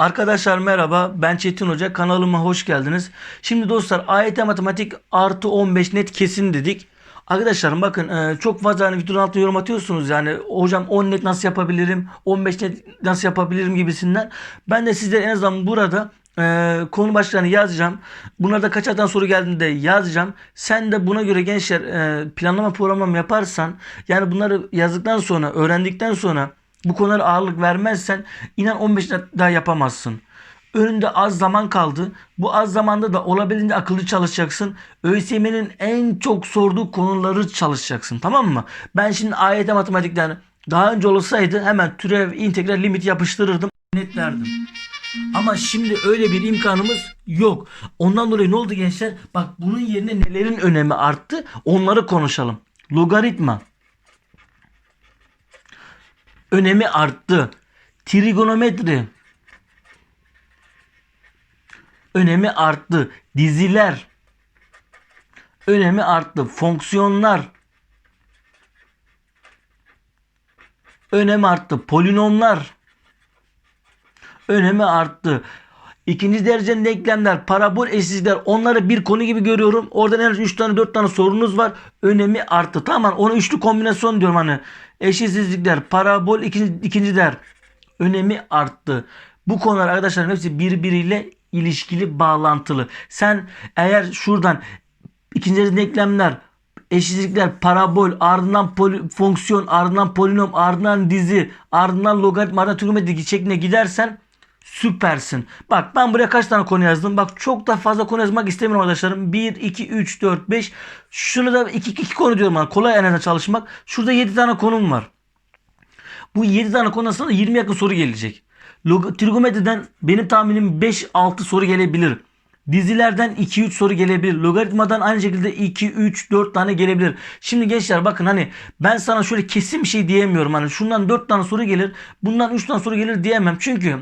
Arkadaşlar merhaba ben Çetin Hoca kanalıma hoş geldiniz. Şimdi dostlar AYT matematik artı 15 net kesin dedik. Arkadaşlarım bakın e, çok fazla hani videonun altına yorum atıyorsunuz yani hocam 10 net nasıl yapabilirim 15 net nasıl yapabilirim gibisinden. Ben de sizlere en azından burada e, konu başlarını yazacağım. Bunlarda kaç haftadan soru geldiğinde yazacağım. Sen de buna göre gençler e, planlama programlama yaparsan yani bunları yazdıktan sonra öğrendikten sonra bu konulara ağırlık vermezsen inan 15 net daha yapamazsın. Önünde az zaman kaldı. Bu az zamanda da olabildiğince akıllı çalışacaksın. ÖSYM'nin en çok sorduğu konuları çalışacaksın. Tamam mı? Ben şimdi AYT matematikten daha önce olsaydı hemen türev, integral, limit yapıştırırdım. Netlerdim. Ama şimdi öyle bir imkanımız yok. Ondan dolayı ne oldu gençler? Bak bunun yerine nelerin önemi arttı? Onları konuşalım. Logaritma önemi arttı. Trigonometri önemi arttı. Diziler önemi arttı. Fonksiyonlar önemi arttı. Polinomlar önemi arttı. İkinci derecenin denklemler, parabol eşitsizlikler onları bir konu gibi görüyorum. Oradan en az 3 tane 4 tane sorunuz var. Önemi arttı. Tamam onu üçlü kombinasyon diyorum hani. Eşitsizlikler, parabol ikinci, ikinci der. Önemi arttı. Bu konular arkadaşlar hepsi birbiriyle ilişkili, bağlantılı. Sen eğer şuradan ikinci derece denklemler, eşitsizlikler, parabol, ardından poli, fonksiyon, ardından polinom, ardından dizi, ardından logaritma, ardından trigonometri şeklinde gidersen süpersin. Bak ben buraya kaç tane konu yazdım. Bak çok da fazla konu yazmak istemiyorum arkadaşlarım. 1, 2, 3, 4, 5. Şunu da 2, 2 konu diyorum. Yani. Kolay en azından çalışmak. Şurada 7 tane konum var. Bu 7 tane konu aslında 20 yakın soru gelecek. Log trigonometriden benim tahminim 5-6 soru gelebilir. Dizilerden 2-3 soru gelebilir. Logaritmadan aynı şekilde 2-3-4 tane gelebilir. Şimdi gençler bakın hani ben sana şöyle kesin bir şey diyemiyorum. Hani şundan 4 tane soru gelir. Bundan 3 tane soru gelir diyemem. Çünkü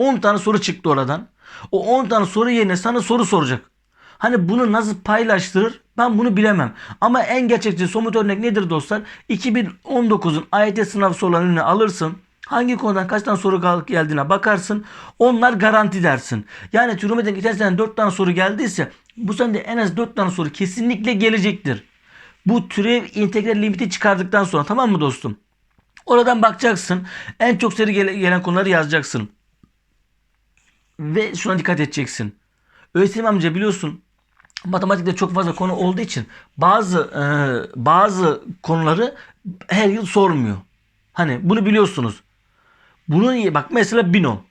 10 tane soru çıktı oradan. O 10 tane soru yerine sana soru soracak. Hani bunu nasıl paylaştırır ben bunu bilemem. Ama en gerçekçi somut örnek nedir dostlar? 2019'un AYT sınav sorularını alırsın. Hangi konudan kaç tane soru geldiğine bakarsın. Onlar garanti dersin. Yani Türkiye'den geçen sene 4 tane soru geldiyse bu sene de en az 4 tane soru kesinlikle gelecektir. Bu türev integral limiti çıkardıktan sonra tamam mı dostum? Oradan bakacaksın. En çok seri gelen konuları yazacaksın. Ve şuna dikkat edeceksin. ÖSYM amca biliyorsun matematikte çok fazla konu olduğu için bazı e, bazı konuları her yıl sormuyor. Hani bunu biliyorsunuz. Bunun iyi bak mesela binom.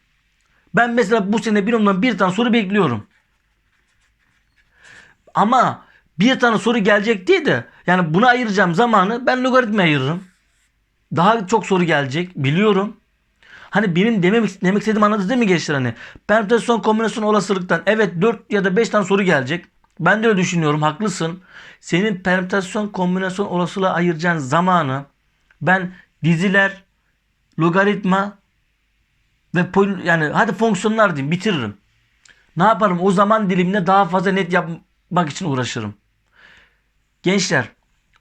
Ben mesela bu sene binomdan bir tane soru bekliyorum. Ama bir tane soru gelecek diye de yani buna ayıracağım zamanı ben logaritma ayırırım. Daha çok soru gelecek biliyorum. Hani benim demek, demek istediğim anladınız değil mi gençler hani? Permütasyon kombinasyon olasılıktan evet 4 ya da 5 tane soru gelecek. Ben de öyle düşünüyorum haklısın. Senin permütasyon kombinasyon olasılığa ayıracağın zamanı ben diziler, logaritma ve yani hadi fonksiyonlar diyeyim bitiririm. Ne yaparım? O zaman diliminde daha fazla net yapmak için uğraşırım. Gençler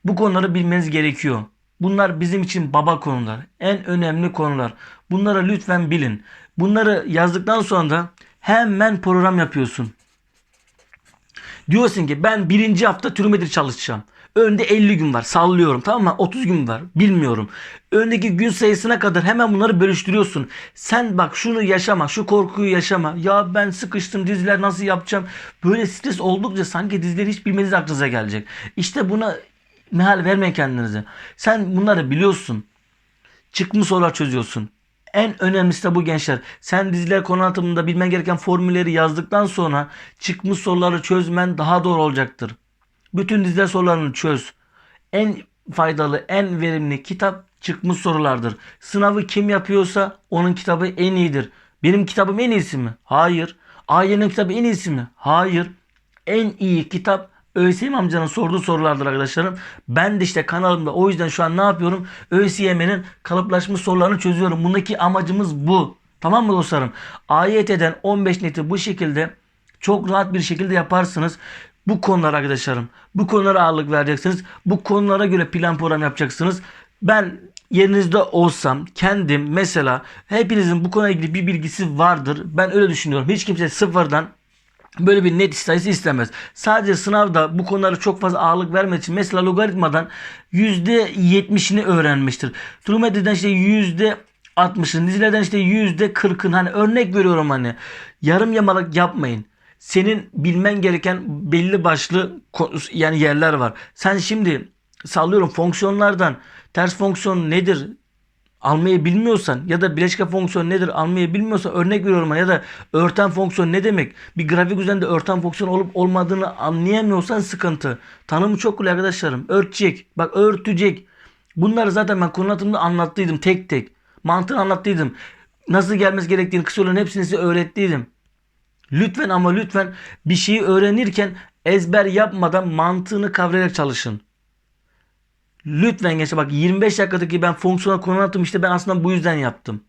bu konuları bilmeniz gerekiyor. Bunlar bizim için baba konular. En önemli konular. Bunları lütfen bilin. Bunları yazdıktan sonra hemen program yapıyorsun. Diyorsun ki ben birinci hafta trigonometri çalışacağım. Önde 50 gün var. Sallıyorum tamam mı? 30 gün var. Bilmiyorum. Öndeki gün sayısına kadar hemen bunları bölüştürüyorsun. Sen bak şunu yaşama. Şu korkuyu yaşama. Ya ben sıkıştım diziler nasıl yapacağım? Böyle stres oldukça sanki dizileri hiç bilmeniz aklınıza gelecek. İşte buna mehal vermeyin kendinize. Sen bunları biliyorsun. Çıkmış sorular çözüyorsun. En önemlisi de bu gençler. Sen diziler konu anlatımında bilmen gereken formülleri yazdıktan sonra çıkmış soruları çözmen daha doğru olacaktır. Bütün diziler sorularını çöz. En faydalı, en verimli kitap çıkmış sorulardır. Sınavı kim yapıyorsa onun kitabı en iyidir. Benim kitabım en iyisi mi? Hayır. Ailenin kitabı en iyisi mi? Hayır. En iyi kitap ÖSYM amcanın sorduğu sorulardır arkadaşlarım. Ben de işte kanalımda o yüzden şu an ne yapıyorum? ÖSYM'nin kalıplaşmış sorularını çözüyorum. Bundaki amacımız bu. Tamam mı dostlarım? AYT'den 15 neti bu şekilde çok rahat bir şekilde yaparsınız. Bu konular arkadaşlarım. Bu konulara ağırlık vereceksiniz. Bu konulara göre plan program yapacaksınız. Ben yerinizde olsam kendim mesela hepinizin bu konuyla ilgili bir bilgisi vardır. Ben öyle düşünüyorum. Hiç kimse sıfırdan böyle bir net sayısı istemez. Sadece sınavda bu konulara çok fazla ağırlık vermek için mesela logaritmadan %70'ini öğrenmiştir. Trigonometriden işte %60'ın, dizilerden işte %40'ın hani örnek veriyorum hani yarım yamalak yapmayın. Senin bilmen gereken belli başlı yani yerler var. Sen şimdi sallıyorum fonksiyonlardan ters fonksiyon nedir? Almayı bilmiyorsan ya da bileşke fonksiyon nedir almayı bilmiyorsan örnek veriyorum ya da örten fonksiyon ne demek bir grafik üzerinde örten fonksiyon olup olmadığını anlayamıyorsan sıkıntı. Tanımı çok kolay arkadaşlarım. Örtecek. Bak örtecek. Bunları zaten ben konu anlatımında anlattıydım tek tek. Mantığını anlattıydım. Nasıl gelmesi gerektiğini kısa yolların hepsini size öğrettiydim. Lütfen ama lütfen bir şeyi öğrenirken ezber yapmadan mantığını kavrayarak çalışın. Lütfen gençler bak 25 dakikadaki ben fonksiyonel konu anlattım işte ben aslında bu yüzden yaptım.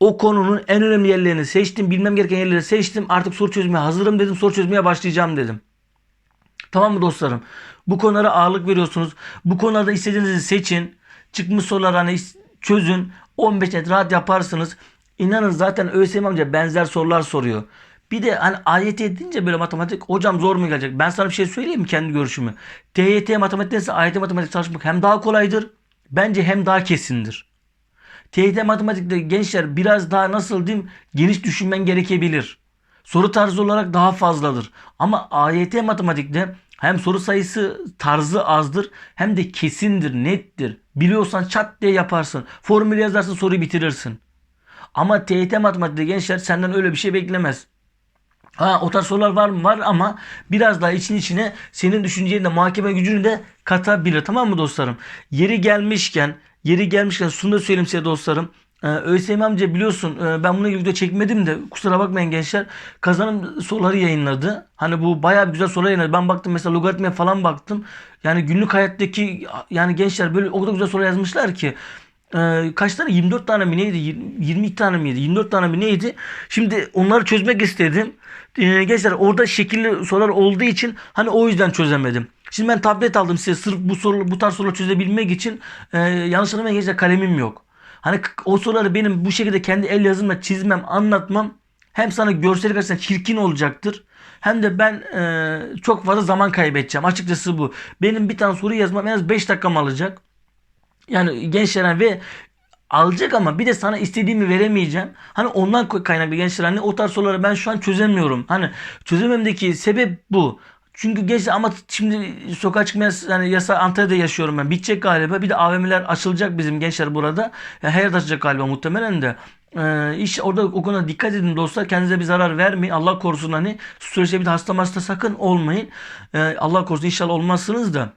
O konunun en önemli yerlerini seçtim. Bilmem gereken yerleri seçtim. Artık soru çözmeye hazırım dedim. Soru çözmeye başlayacağım dedim. Tamam mı dostlarım? Bu konulara ağırlık veriyorsunuz. Bu konularda istediğinizi seçin. Çıkmış soruları hani çözün. 15 net rahat yaparsınız. İnanın zaten ÖSYM amca benzer sorular soruyor. Bir de hani AYT edince böyle matematik hocam zor mu gelecek? Ben sana bir şey söyleyeyim mi kendi görüşümü? TYT matematiktense AYT matematik çalışmak hem daha kolaydır. Bence hem daha kesindir. TYT matematikte gençler biraz daha nasıl diyeyim geniş düşünmen gerekebilir. Soru tarzı olarak daha fazladır. Ama AYT matematikte hem soru sayısı tarzı azdır hem de kesindir, nettir. Biliyorsan çat diye yaparsın. Formülü yazarsın soruyu bitirirsin. Ama TYT matematikte gençler senden öyle bir şey beklemez. Ha o tarz sorular var mı? Var ama biraz daha için içine senin düşünceni de muhakeme gücünü de katabilir. Tamam mı dostlarım? Yeri gelmişken yeri gelmişken şunu da söyleyeyim size dostlarım. Ee, ÖSYM amca biliyorsun e, ben buna ilgili video çekmedim de kusura bakmayın gençler. Kazanım soruları yayınladı. Hani bu bayağı güzel sorular yayınladı. Ben baktım mesela logaritmaya falan baktım. Yani günlük hayattaki yani gençler böyle o kadar güzel soru yazmışlar ki. Ee, kaç tane 24 tane mi neydi 20, 22 tane miydi 24 tane mi neydi şimdi onları çözmek istedim ee, gençler orada şekilli sorular olduğu için hani o yüzden çözemedim. Şimdi ben tablet aldım size sırf bu soru bu tarz soruları çözebilmek için. E, yanlış anlamayın gençler kalemim yok. Hani o soruları benim bu şekilde kendi el yazımla çizmem anlatmam hem sana görsellik açısından çirkin olacaktır. Hem de ben e, çok fazla zaman kaybedeceğim. Açıkçası bu. Benim bir tane soru yazmam en az 5 dakikam alacak. Yani gençlere ve alacak ama bir de sana istediğimi veremeyeceğim. Hani ondan kaynaklı gençler hani o tarz soruları ben şu an çözemiyorum. Hani çözememdeki sebep bu. Çünkü gençler ama şimdi sokağa çıkmaya yani yasa Antalya'da yaşıyorum ben. Bitecek galiba. Bir de AVM'ler açılacak bizim gençler burada. Yani her yer de açılacak galiba muhtemelen de. Ee, iş orada o konuda dikkat edin dostlar. Kendinize bir zarar vermeyin. Allah korusun hani süreçte bir de hasta hasta sakın olmayın. Ee, Allah korusun inşallah olmazsınız da.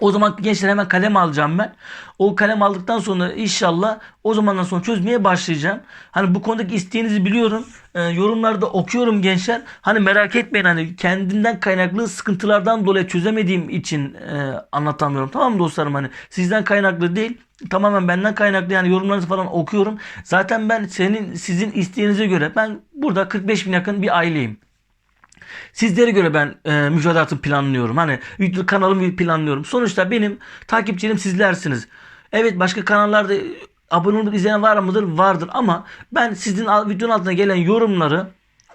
O zaman gençler hemen kalem alacağım ben. O kalem aldıktan sonra inşallah o zamandan sonra çözmeye başlayacağım. Hani bu konudaki isteğinizi biliyorum. Ee, yorumlarda okuyorum gençler. Hani merak etmeyin hani kendimden kaynaklı sıkıntılardan dolayı çözemediğim için e, anlatamıyorum. Tamam mı dostlarım hani sizden kaynaklı değil. Tamamen benden kaynaklı yani yorumlarınızı falan okuyorum. Zaten ben senin sizin isteğinize göre ben burada 45 bin yakın bir aileyim. Sizlere göre ben e, müfredatı planlıyorum. Hani YouTube kanalımı planlıyorum. Sonuçta benim takipçilerim sizlersiniz. Evet başka kanallarda abone olup izleyen var mıdır? Vardır ama ben sizin videonun altına gelen yorumları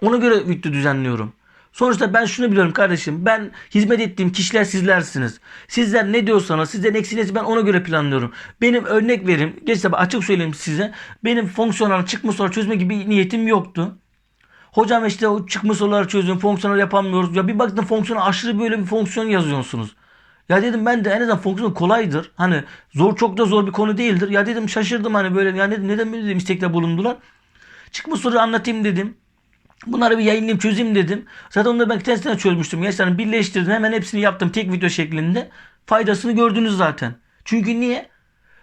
ona göre video düzenliyorum. Sonuçta ben şunu biliyorum kardeşim. Ben hizmet ettiğim kişiler sizlersiniz. Sizler ne diyorsanız sizlerin eksiğinizi ben ona göre planlıyorum. Benim örnek verim. Geç açık söyleyeyim size. Benim fonksiyonel çıkma soru çözme gibi niyetim yoktu. Hocam işte o çıkmış soruları çözün, fonksiyonel yapamıyoruz. Ya bir baktım fonksiyonu aşırı böyle bir fonksiyon yazıyorsunuz. Ya dedim ben de en azından fonksiyon kolaydır. Hani zor çok da zor bir konu değildir. Ya dedim şaşırdım hani böyle ya dedim neden böyle dedim istekte bulundular. Çıkmış soruyu anlatayım dedim. Bunları bir yayınlayayım çözeyim dedim. Zaten onları ben testine çözmüştüm. Gençlerim birleştirdim. Hemen hepsini yaptım tek video şeklinde. Faydasını gördünüz zaten. Çünkü niye?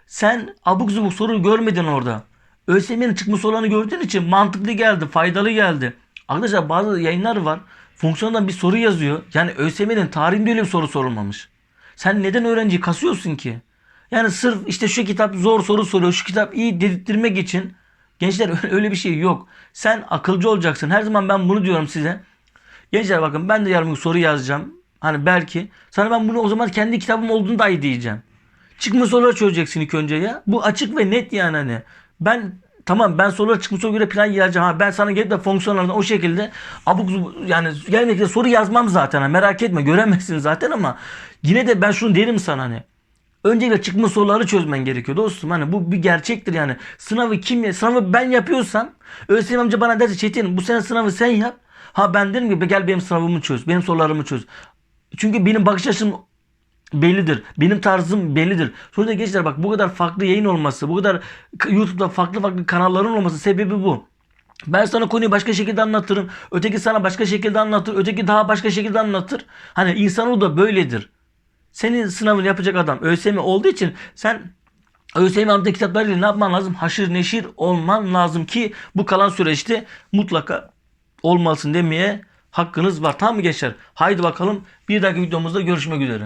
Sen abuk zubuk soru görmedin orada. ÖSYM'nin çıkmış sorularını gördüğün için mantıklı geldi, faydalı geldi. Arkadaşlar bazı yayınlar var. Fonksiyondan bir soru yazıyor. Yani ÖSYM'nin tarihinde öyle bir soru sorulmamış. Sen neden öğrenciyi kasıyorsun ki? Yani sırf işte şu kitap zor soru soruyor, şu kitap iyi dedirttirmek için gençler öyle bir şey yok. Sen akılcı olacaksın. Her zaman ben bunu diyorum size. Gençler bakın ben de yarın bir soru yazacağım. Hani belki. Sana ben bunu o zaman kendi kitabım olduğunu dahi diyeceğim. çıkma soruları çözeceksin ilk önce ya. Bu açık ve net yani hani. Ben tamam ben sorulara çıkma soru göre plan yazacağım. Ha, ben sana gelip de fonksiyonlardan o şekilde abuk yani gelmekte soru yazmam zaten. ha, merak etme göremezsin zaten ama yine de ben şunu derim sana hani. Öncelikle çıkma soruları çözmen gerekiyor dostum. Hani bu bir gerçektir yani. Sınavı kim sınavı ben yapıyorsam ÖSYM amca bana derse Çetin bu sene sınavı sen yap. Ha ben derim ki gel benim sınavımı çöz. Benim sorularımı çöz. Çünkü benim bakış açım bellidir. Benim tarzım bellidir. Sonra gençler bak bu kadar farklı yayın olması, bu kadar YouTube'da farklı farklı kanalların olması sebebi bu. Ben sana konuyu başka şekilde anlatırım. Öteki sana başka şekilde anlatır. Öteki daha başka şekilde anlatır. Hani insanoğlu da böyledir. Senin sınavını yapacak adam ÖSYM olduğu için sen ÖSYM adlı kitaplarıyla ne yapman lazım? Haşır neşir olman lazım ki bu kalan süreçte mutlaka olmalısın demeye hakkınız var. Tamam mı gençler? Haydi bakalım bir dahaki videomuzda görüşmek üzere.